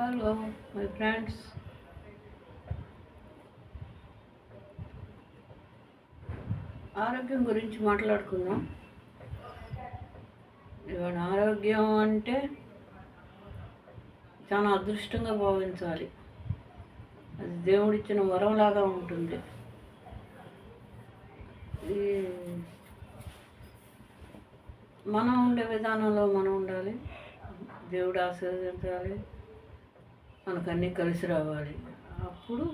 Hello my friends ఆరోగ్యం గురించి మాట్లాడుకుందాం. ఇవాళ ఆరోగ్యం అంటే చాలా అదృష్టంగా భావించాలి. అది దేవుడిచ్చిన వరంలాగా ఉంటుంది. ఈ మనం ఉండే విధానంలో మనం ఉండాలి. దేవుడు ఆశీర్వదించాలి. మనకు అన్నీ కలిసి రావాలి. అప్పుడు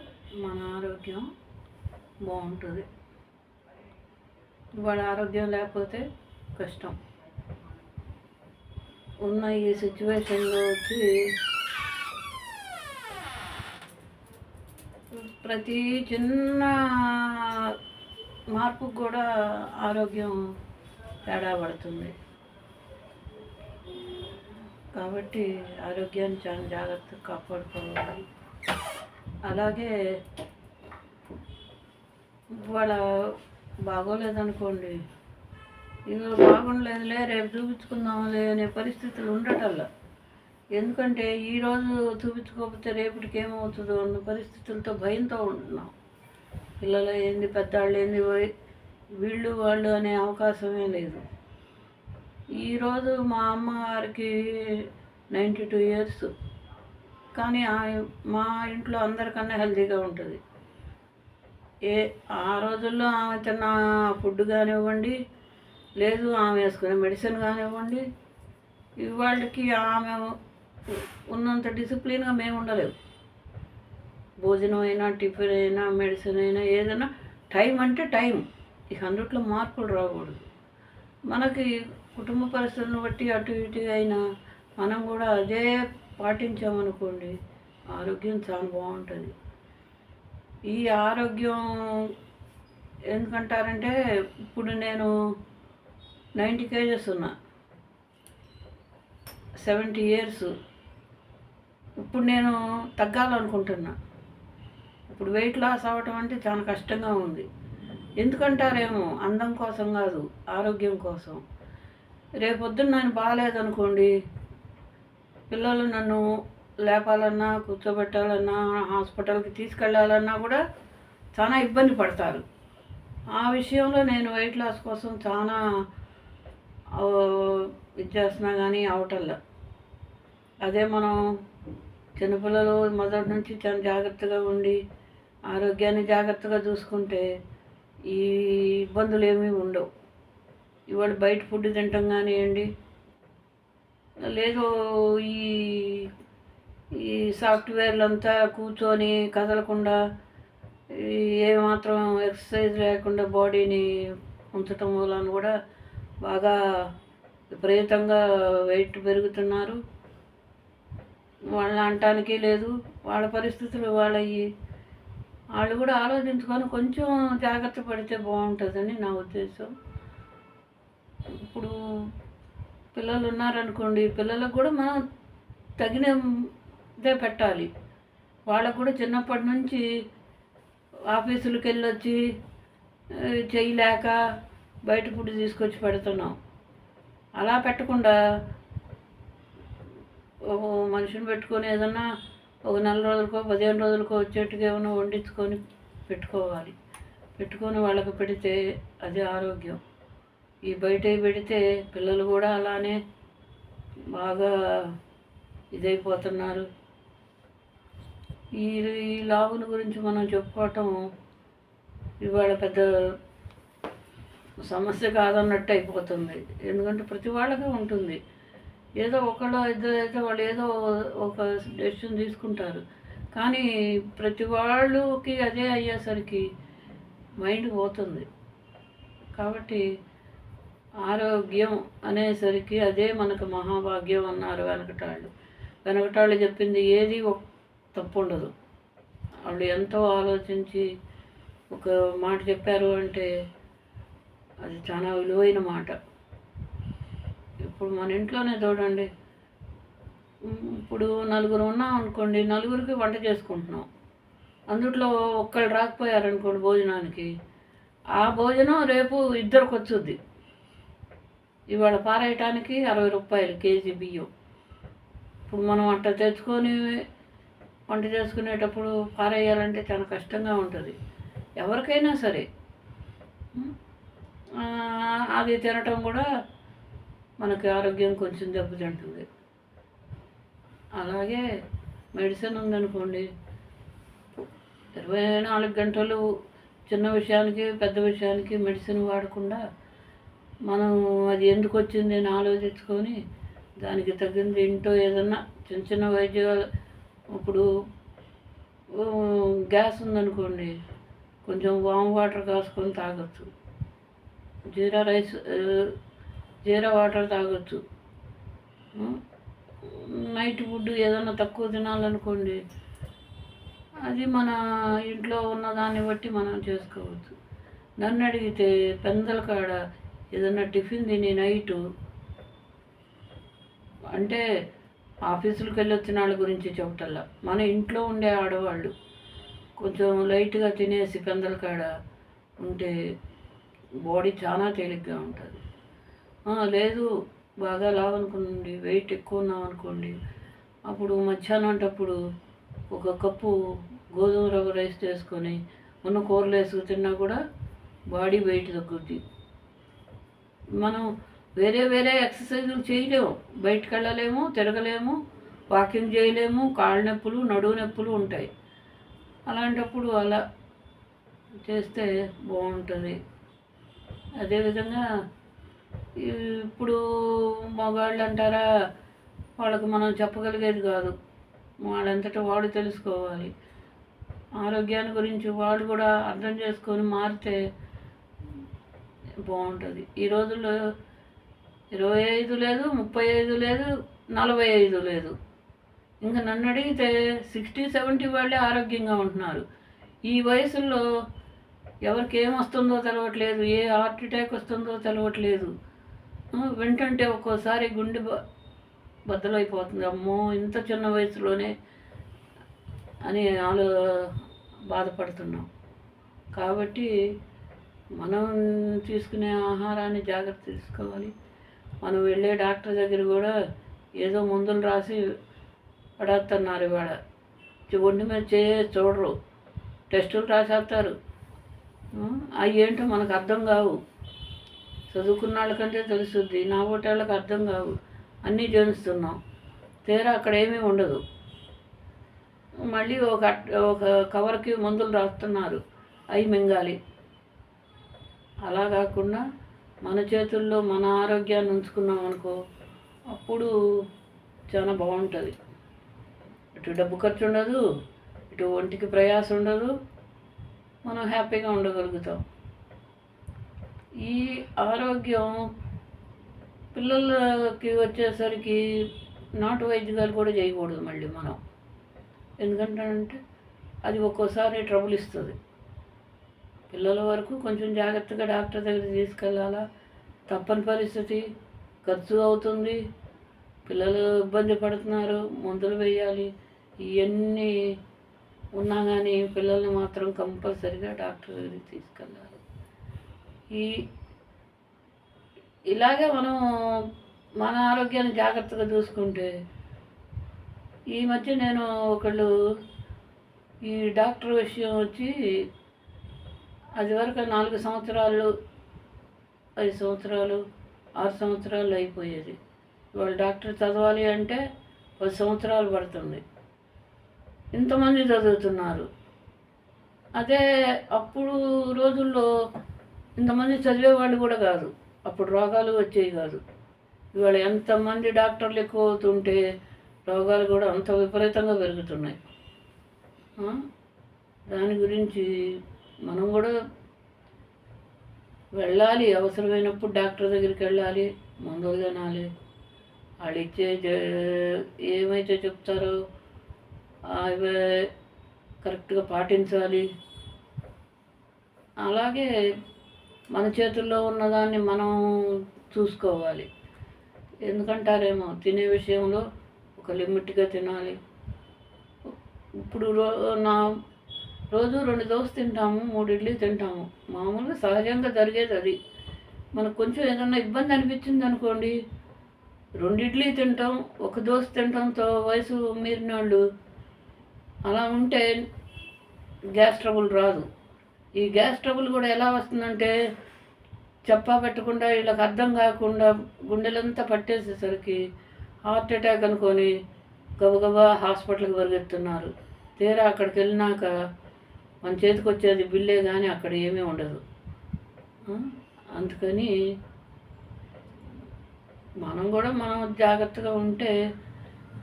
మన ఆరోగ్యం బాగుంటుంది. ఇవాళ ఆరోగ్యం లేకపోతే కష్టం. ఉన్న ఈ సిచ్యువేషన్లో వచ్చి ప్రతి చిన్న మార్పుకు కూడా ఆరోగ్యం తేడా పడుతుంది. కాబట్టి ఆరోగ్యాన్ని చాలా జాగ్రత్తగా కాపాడుకోవాలి. అలాగే వాళ్ళ బాగోలేదనుకోండి. ఇందులో బాగుండలేదులే రేపు చూపించుకుందాంలే అనే పరిస్థితులు ఉండటల్లా ఎందుకంటే ఈరోజు చూపించుకోకపోతే రేపటికి ఏమవుతుందో అన్న పరిస్థితులతో భయంతో ఉంటున్నాం. పిల్లలు ఏంది పెద్దవాళ్ళు ఏంది వీళ్ళు వాళ్ళు అనే అవకాశమే లేదు. ఈరోజు మా అమ్మగారికి నైంటీ టూ ఇయర్స్ కానీ మా ఇంట్లో అందరికన్నా హెల్తీగా ఉంటుంది. ఏ ఆ రోజుల్లో ఆమె తిన్న ఫుడ్ కానివ్వండి లేదు ఆమె వేసుకునే మెడిసిన్ కానివ్వండి ఇవాళకి ఆమె ఉన్నంత డిసిప్లిన్గా మేము ఉండలేము. భోజనం అయినా టిఫిన్ అయినా మెడిసిన్ అయినా ఏదైనా టైం అంటే టైం ఇక అందుట్లో మార్పులు రాకూడదు. మనకి కుటుంబ పరిస్థితులను బట్టి అటు ఇటు అయినా మనం కూడా అదే పాటించామనుకోండి ఆరోగ్యం చాలా బాగుంటుంది. ఈ ఆరోగ్యం ఎందుకంటారంటే ఇప్పుడు నేను నైంటీ కేజెస్ ఉన్నా సెవెంటీ ఇయర్స్. ఇప్పుడు నేను తగ్గాలనుకుంటున్నా. ఇప్పుడు వెయిట్ లాస్ అవ్వటం అంటే చాలా కష్టంగా ఉంది. ఎందుకంటారేమో అందం కోసం కాదు ఆరోగ్యం కోసం. రేపొద్దున నేను బాగాలేదనుకోండి పిల్లలు నన్ను లేపాలన్నా కూర్చోబెట్టాలన్నా హాస్పిటల్కి తీసుకెళ్ళాలన్నా కూడా చాలా ఇబ్బంది పడతారు. ఆ విషయంలో నేను వెయిట్ లాస్ కోసం చాలా ఆ, ఇది చేస్తున్నా కానీ అవటల్లా అదే మనం చిన్నపిల్లలు మొదటి నుంచి చాలా జాగ్రత్తగా ఉండి ఆరోగ్యాన్ని జాగ్రత్తగా చూసుకుంటే ఈ ఇబ్బందులు ఏమీ ఉండవు. ఇవాళ బయట ఫుడ్ తింటాం కానివ్వండి. లేదు ఈ ఈ సాఫ్ట్వేర్లు అంతా కూర్చొని కదలకుండా ఏమాత్రం ఎక్సర్సైజ్ లేకుండా బాడీని ఉంచటం వలన కూడా బాగా విపరీతంగా వెయిట్ పెరుగుతున్నారు. వాళ్ళ అంటానికే లేదు. వాళ్ళ పరిస్థితులు వాళ్ళవి వాళ్ళు కూడా ఆలోచించుకొని కొంచెం జాగ్రత్త పడితే బాగుంటుందని నా ఉద్దేశం. ఇప్పుడు పిల్లలు ఉన్నారనుకోండి పిల్లలకు కూడా మనం తగినదే పెట్టాలి. వాళ్ళకు కూడా చిన్నప్పటి నుంచి ఆఫీసులకు వెళ్ళొచ్చి చేయలేక బయట ఫుడ్ తీసుకొచ్చి పెడుతున్నాం. అలా పెట్టకుండా ఒక మనిషిని పెట్టుకొని ఏదన్నా ఒక నెల రోజులకో పదిహేను రోజులకో వచ్చేట్టుగా ఏమైనా వండించుకొని పెట్టుకోవాలి. పెట్టుకొని వాళ్ళకి పెడితే అది ఆరోగ్యం. ఈ బయట పెడితే పిల్లలు కూడా అలానే బాగా ఇదైపోతున్నారు. ఈ ఈ లావుల గురించి మనం చెప్పుకోవటం ఇవాళ పెద్ద సమస్య కాదన్నట్టు అయిపోతుంది. ఎందుకంటే ప్రతి వాళ్ళకే ఉంటుంది. ఏదో ఒకళ్ళు ఇద్దరు అయితే వాళ్ళు ఏదో ఒక డెసిషన్ తీసుకుంటారు. కానీ ప్రతి వాళ్ళకి అదే అయ్యేసరికి మైండ్ పోతుంది. కాబట్టి ఆరోగ్యం అనేసరికి అదే మనకు మహాభాగ్యం అన్నారు వెనకటాళ్ళు. వెనకటాళ్ళు చెప్పింది ఏది ఒక తప్పు ఉండదు వాళ్ళు ఎంతో ఆలోచించి ఒక మాట చెప్పారు అంటే అది చాలా విలువైన మాట. ఇప్పుడు మన ఇంట్లోనే చూడండి. ఇప్పుడు నలుగురు ఉన్నాం అనుకోండి నలుగురికి వంట చేసుకుంటున్నాం. అందుట్లో ఒక్కళ్ళు రాకపోయారనుకోండి భోజనానికి ఆ భోజనం రేపు ఇద్దరికి వచ్చుద్ది. ఇవాళ పారేయటానికి అరవై రూపాయలు కేజీ బియ్యం. ఇప్పుడు మనం అట్ట తెచ్చుకొని వంట చేసుకునేటప్పుడు పారేయాలంటే చాలా కష్టంగా ఉంటుంది. ఎవరికైనా సరే. అది తినటం కూడా మనకి ఆరోగ్యం కొంచెం దెబ్బతింటుంది. అలాగే మెడిసిన్ ఉందనుకోండి. ఇరవై నాలుగు గంటలు చిన్న విషయానికి పెద్ద విషయానికి మెడిసిన్ వాడకుండా మనం అది ఎందుకు వచ్చింది అని ఆలోచించుకొని దానికి తగ్గింది ఇంట్లో ఏదన్నా చిన్న చిన్న వైద్యాలు. ఇప్పుడు గ్యాస్ ఉందనుకోండి కొంచెం వామ్ వాటర్ కాసుకొని తాగొచ్చు. జీరా రైస్ జీరా వాటర్ తాగొచ్చు. నైట్ ఫుడ్ ఏదైనా తక్కువ తినాలనుకోండి అది మన ఇంట్లో ఉన్న దాన్ని బట్టి మనం చేసుకోవచ్చు. నన్ను అడిగితే పెందల కాడ ఏదైనా టిఫిన్ తిని నైటు. అంటే ఆఫీసులకు వెళ్ళి వచ్చిన వాళ్ళ గురించి చెప్పటల్లా మన ఇంట్లో ఉండే ఆడవాళ్ళు కొంచెం లైట్గా తినేసి పెందల కాడ ఉంటే బాడీ చాలా తేలిగ్గా ఉంటుంది. లేదు బాగా లావనుకోండి వెయిట్ ఎక్కువ ఉన్నాం అనుకోండి అప్పుడు మధ్యాహ్నం అంటప్పుడు ఒక కప్పు గోధుమ రవ్వ రైస్ చేసుకొని ఉన్న కూరలు వేసుకు తిన్నా కూడా బాడీ వెయిట్ తగ్గుద్ది. మనం వేరే వేరే ఎక్సర్సైజులు చేయలేము. బయటకు వెళ్ళలేము తిరగలేము వాకింగ్ చేయలేము కాళ్ళ నొప్పులు నడువు నొప్పులు ఉంటాయి. అలాంటప్పుడు అలా చేస్తే బాగుంటుంది. అదేవిధంగా ఇప్పుడు మగవాళ్ళు అంటారా వాళ్ళకి మనం చెప్పగలిగేది కాదు. వాళ్ళంతటా వాళ్ళు తెలుసుకోవాలి. ఆరోగ్యాన్ని గురించి వాళ్ళు కూడా అర్థం చేసుకొని మారితే బాగుంటుంది. ఈ రోజుల్లో ఇరవై ఐదు లేదు ముప్పై ఐదు లేదు నలభై ఐదు లేదు. ఇంకా నన్ను అడిగితే సిక్స్టీ సెవెంటీ వాళ్ళే ఆరోగ్యంగా ఉంటున్నారు. ఈ వయసులో ఎవరికి ఏం వస్తుందో తెలవట్లేదు ఏ హార్ట్ అటాక్ వస్తుందో తెలవట్లేదు. వింటుంటే ఒక్కోసారి గుండె బ- బద్దలైపోతుంది. అమ్మో ఇంత చిన్న వయసులోనే అని ఆలో బాధపడుతున్నాం. కాబట్టి మనం తీసుకునే ఆహారాన్ని జాగ్రత్త తీసుకోవాలి. మనం వెళ్ళే డాక్టర్ దగ్గర కూడా ఏదో మందులు రాసి పడేస్తున్నారు ఇవాళ. ఒంటి మీద చేయ చూడరు. టెస్టులు రాసేస్తారు అవి ఏంటో మనకు అర్థం కావు. చదువుకున్న వాళ్ళకంటే తెలుస్తుంది నా వాళ్ళకి అర్థం కావు. అన్నీ జోనిస్తున్నాం తీరా అక్కడ ఏమీ ఉండదు. మళ్ళీ ఒక ఒక కవర్కి మందులు రాస్తున్నారు అవి మింగాలి. అలా కాకుండా మన చేతుల్లో మన ఆరోగ్యాన్ని ఉంచుకున్నాం అనుకో అప్పుడు చాలా బాగుంటుంది. ఇటు డబ్బు ఖర్చు ఉండదు ఇటు ఒంటికి ప్రయాస ఉండదు మనం హ్యాపీగా ఉండగలుగుతాం. ఈ ఆరోగ్యం పిల్లలకి వచ్చేసరికి నాటు వైద్యాలు కూడా చేయకూడదు మళ్ళీ మనం. ఎందుకంటే అంటే అది ఒక్కోసారి ట్రబుల్ ఇస్తుంది. పిల్లల వరకు కొంచెం జాగ్రత్తగా డాక్టర్ దగ్గర తీసుకెళ్ళాలా? తప్పని పరిస్థితి. ఖర్చు అవుతుంది. పిల్లలు ఇబ్బంది పడుతున్నారు. మందులు వేయాలి. ఇవన్నీ ఉన్నా కానీ పిల్లల్ని మాత్రం కంపల్సరిగా డాక్టర్ దగ్గరికి తీసుకెళ్ళాలి. ఈ ఇలాగే మనం మన ఆరోగ్యాన్ని జాగ్రత్తగా చూసుకుంటే ఈ మధ్య నేను ఒకళ్ళు ఈ డాక్టర్ విషయం వచ్చి అది వరకు నాలుగు సంవత్సరాలు ఐదు సంవత్సరాలు ఆరు సంవత్సరాలు అయిపోయేది. వాళ్ళు డాక్టర్ చదవాలి అంటే పది సంవత్సరాలు పడుతుంది. ఇంతమంది చదువుతున్నారు. అదే అప్పుడు రోజుల్లో ఇంతమంది చదివేవాళ్ళు కూడా కాదు. అప్పుడు రోగాలు వచ్చేవి కాదు. ఇవాళ ఎంతమంది డాక్టర్లు ఎక్కువ అవుతుంటే రోగాలు కూడా అంత విపరీతంగా పెరుగుతున్నాయి. దాని గురించి మనం కూడా వెళ్ళాలి అవసరమైనప్పుడు డాక్టర్ దగ్గరికి వెళ్ళాలి మందులు తినాలి వాళ్ళు ఇచ్చే ఏమైతే చెప్తారో అవి కరెక్ట్గా పాటించాలి. అలాగే మన చేతుల్లో ఉన్నదాన్ని మనం చూసుకోవాలి. ఎందుకంటారేమో తినే విషయంలో ఒక లిమిట్గా తినాలి. ఇప్పుడు నా రోజు రెండు దోశ తింటాము మూడు ఇడ్లీ తింటాము. మామూలుగా సహజంగా జరిగేది అది. మనకు కొంచెం ఏదన్నా ఇబ్బంది అనిపించింది అనుకోండి రెండు ఇడ్లీ తింటాం ఒక దోశ తింటాంతో వయసు మీరిన వాళ్ళు అలా ఉంటే గ్యాస్ ట్రబుల్ రాదు. ఈ గ్యాస్ ట్రబుల్ కూడా ఎలా వస్తుందంటే చెప్పా పెట్టకుండా వీళ్ళకి అర్థం కాకుండా గుండెలంతా పట్టేసేసరికి హార్ట్ అటాక్ అనుకొని గబగబా హాస్పిటల్కి పరిగెత్తున్నారు. తీరా అక్కడికి వెళ్ళినాక మన చేతికి వచ్చేది బిల్లే కానీ అక్కడ ఏమీ ఉండదు. అందుకని మనం కూడా మనం జాగ్రత్తగా ఉంటే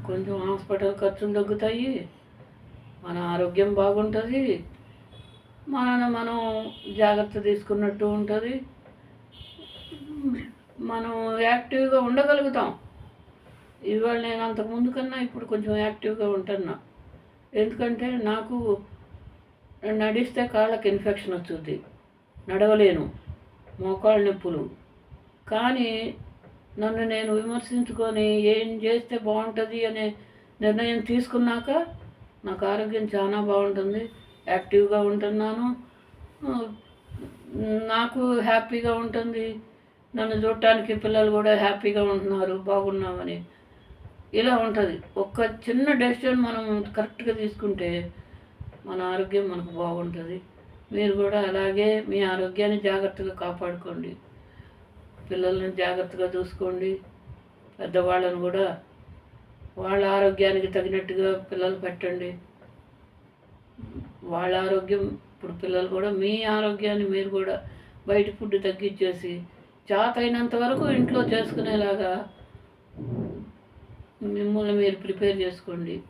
కొంచెం హాస్పిటల్ ఖర్చులు తగ్గుతాయి మన ఆరోగ్యం బాగుంటుంది మన మనం జాగ్రత్త తీసుకున్నట్టు ఉంటుంది. మనం యాక్టివ్గా ఉండగలుగుతాం. ఇవాళ నేను అంతకుముందు కన్నా ఇప్పుడు కొంచెం యాక్టివ్గా ఉంటున్నా ఎందుకంటే నాకు నడిస్తే కాళ్ళకి ఇన్ఫెక్షన్ వస్తుంది. నడవలేను. మోకాళ్ళ నొప్పులు. కానీ నన్ను నేను విమర్శించుకొని ఏం చేస్తే బాగుంటుంది అనే నిర్ణయం తీసుకున్నాక నాకు ఆరోగ్యం చాలా బాగుంటుంది. యాక్టివ్గా ఉంటున్నాను. నాకు హ్యాపీగా ఉంటుంది. నన్ను చూడటానికి పిల్లలు కూడా హ్యాపీగా ఉంటున్నారు బాగున్నామని. ఇలా ఉంటుంది. ఒక్క చిన్న డెసిషన్ మనం కరెక్ట్గా తీసుకుంటే మన ఆరోగ్యం మనకు బాగుంటుంది. మీరు కూడా అలాగే మీ ఆరోగ్యాన్ని జాగ్రత్తగా కాపాడుకోండి. పిల్లల్ని జాగ్రత్తగా చూసుకోండి. పెద్దవాళ్ళను కూడా వాళ్ళ ఆరోగ్యానికి తగినట్టుగా పిల్లలు పెట్టండి. వాళ్ళ ఆరోగ్యం ఇప్పుడు పిల్లలు కూడా మీ ఆరోగ్యాన్ని మీరు కూడా బయట ఫుడ్ తగ్గించేసి చేత అయినంత వరకు ఇంట్లో చేసుకునేలాగా మిమ్మల్ని మీరు ప్రిపేర్ చేసుకోండి.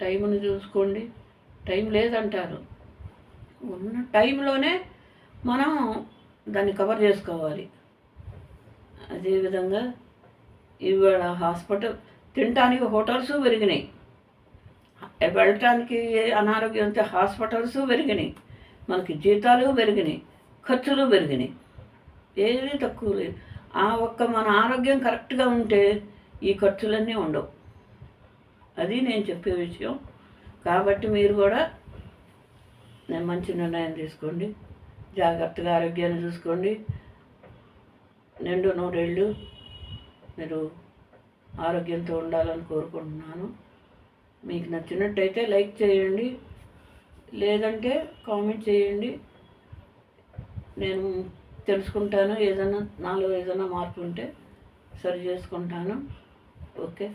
టైంని చూసుకోండి. టైం లేదంటారు. ఉన్న టైంలోనే మనం దాన్ని కవర్ చేసుకోవాలి. అదేవిధంగా ఇవాళ హాస్పిటల్ తినటానికి హోటల్స్ పెరిగినాయి. వెళ్ళటానికి అనారోగ్యం అంతే హాస్పిటల్స్ పెరిగినాయి. మనకి జీతాలు పెరిగినాయి. ఖర్చులు పెరిగినాయి. ఏది తక్కువ లేదు. ఆ ఒక్క మన ఆరోగ్యం కరెక్ట్గా ఉంటే ఈ ఖర్చులన్నీ ఉండవు. అది నేను చెప్పే విషయం. కాబట్టి మీరు కూడా నేను మంచి నిర్ణయం తీసుకోండి. జాగ్రత్తగా ఆరోగ్యాన్ని చూసుకోండి. నిండు నూరేళ్ళు మీరు ఆరోగ్యంతో ఉండాలని కోరుకుంటున్నాను. మీకు నచ్చినట్టయితే లైక్ చేయండి. లేదంటే కామెంట్ చేయండి. నేను తెలుసుకుంటాను. ఏదైనా నాలో ఏదైనా మార్పు ఉంటే సరి చేసుకుంటాను. ఓకే.